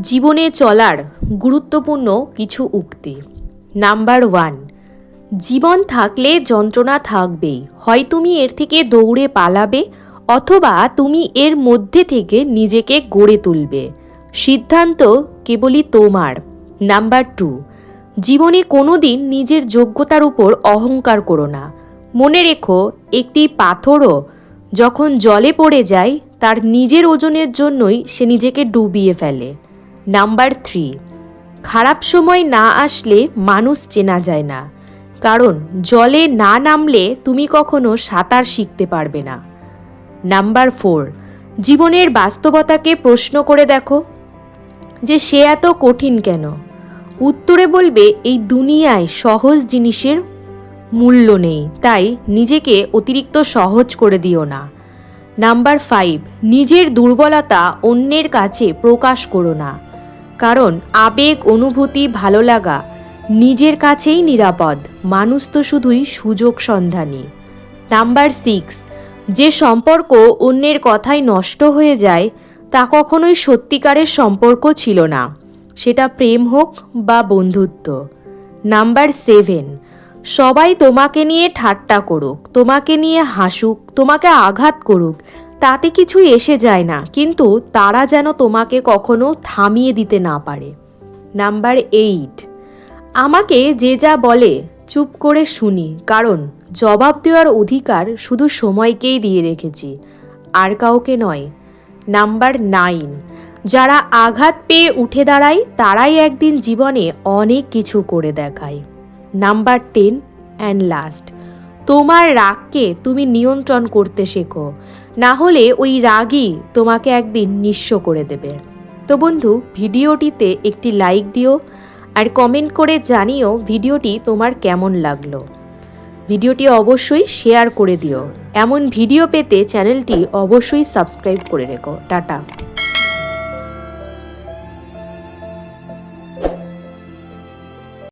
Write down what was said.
জীবনে চলার গুরুত্বপূর্ণ কিছু উক্তি। নাম্বার ওয়ান, জীবন থাকলে যন্ত্রণা থাকবেই। হয় তুমি এর থেকে দৌড়ে পালাবে, অথবা তুমি এর মধ্যে থেকে নিজেকে গড়ে তুলবে। সিদ্ধান্ত কেবলই তোমার। নাম্বার টু, জীবনে কোনো দিন নিজের যোগ্যতার উপর অহংকার করো না। মনে রেখো, একটি পাথরও যখন জলে পড়ে যায়, তার নিজের ওজনের জন্যই সে নিজেকে ডুবিয়ে ফেলে। নাম্বার থ্রি, খারাপ সময় না আসলে মানুষ চেনা যায় না। কারণ, জলে না নামলে তুমি কখনো সাঁতার শিখতে পারবে না। নাম্বার ফোর, জীবনের বাস্তবতাকে প্রশ্ন করে দেখো। যে সে এত কঠিন কেন? উত্তরে বলবে, এই দুনিয়ায় সহজ জিনিসের মূল্য নেই, তাই নিজেকে অতিরিক্ত সহজ করে দিও না। নাম্বার ফাইভ, নিজের দুর্বলতা অন্যের কাছে প্রকাশ করো না। কারণ আবেগ, অনুভূতি, ভালো লাগা নিজের কাছেই নিরাপদ। মানুষ তো শুধুই সুযোগ সন্ধানী। নাম্বার সিক্স, যে সম্পর্ক অন্যের কথায় নষ্ট হয়ে যায়, তা কখনোই সত্যিকারের সম্পর্ক ছিল না। সেটা প্রেম হোক বা বন্ধুত্ব। নাম্বার সেভেন, সবাই তোমাকে নিয়ে ঠাট্টা করুক, তোমাকে নিয়ে হাসুক, তোমাকে আঘাত করুক তাতে কিছু এসে যায় না, কিন্তু তারা যেন তোমাকে কখনো থামিয়ে দিতে না পারে। নাম্বার এইট, আমাকে যে যা বলে, চুপ করে শুনি, কারণ জবাব দেওয়ার অধিকার শুধু সময়কেই দিয়ে রেখেছি, আর কাউকে নয়। নাম্বার নাইন, যারা আঘাত পেয়ে উঠে দাঁড়ায়, তারাই একদিন জীবনে অনেক কিছু করে দেখায়। নাম্বার টেন, অ্যান্ড লাস্ট, তোমার রাগকে তুমি নিয়ন্ত্রণ করতে শেখো না হলে ওই রাগই তোমাকে একদিন নিঃস্ব করে দেবে। তো বন্ধু, ভিডিওটিতে একটি লাইক দিও আর কমেন্ট করে জানিও ভিডিওটি তোমার কেমন লাগল। ভিডিওটি অবশ্যই শেয়ার করে দিও। এমন ভিডিও পেতে চ্যানেলটি অবশ্যই সাবস্ক্রাইব করে রেখো। টাটা।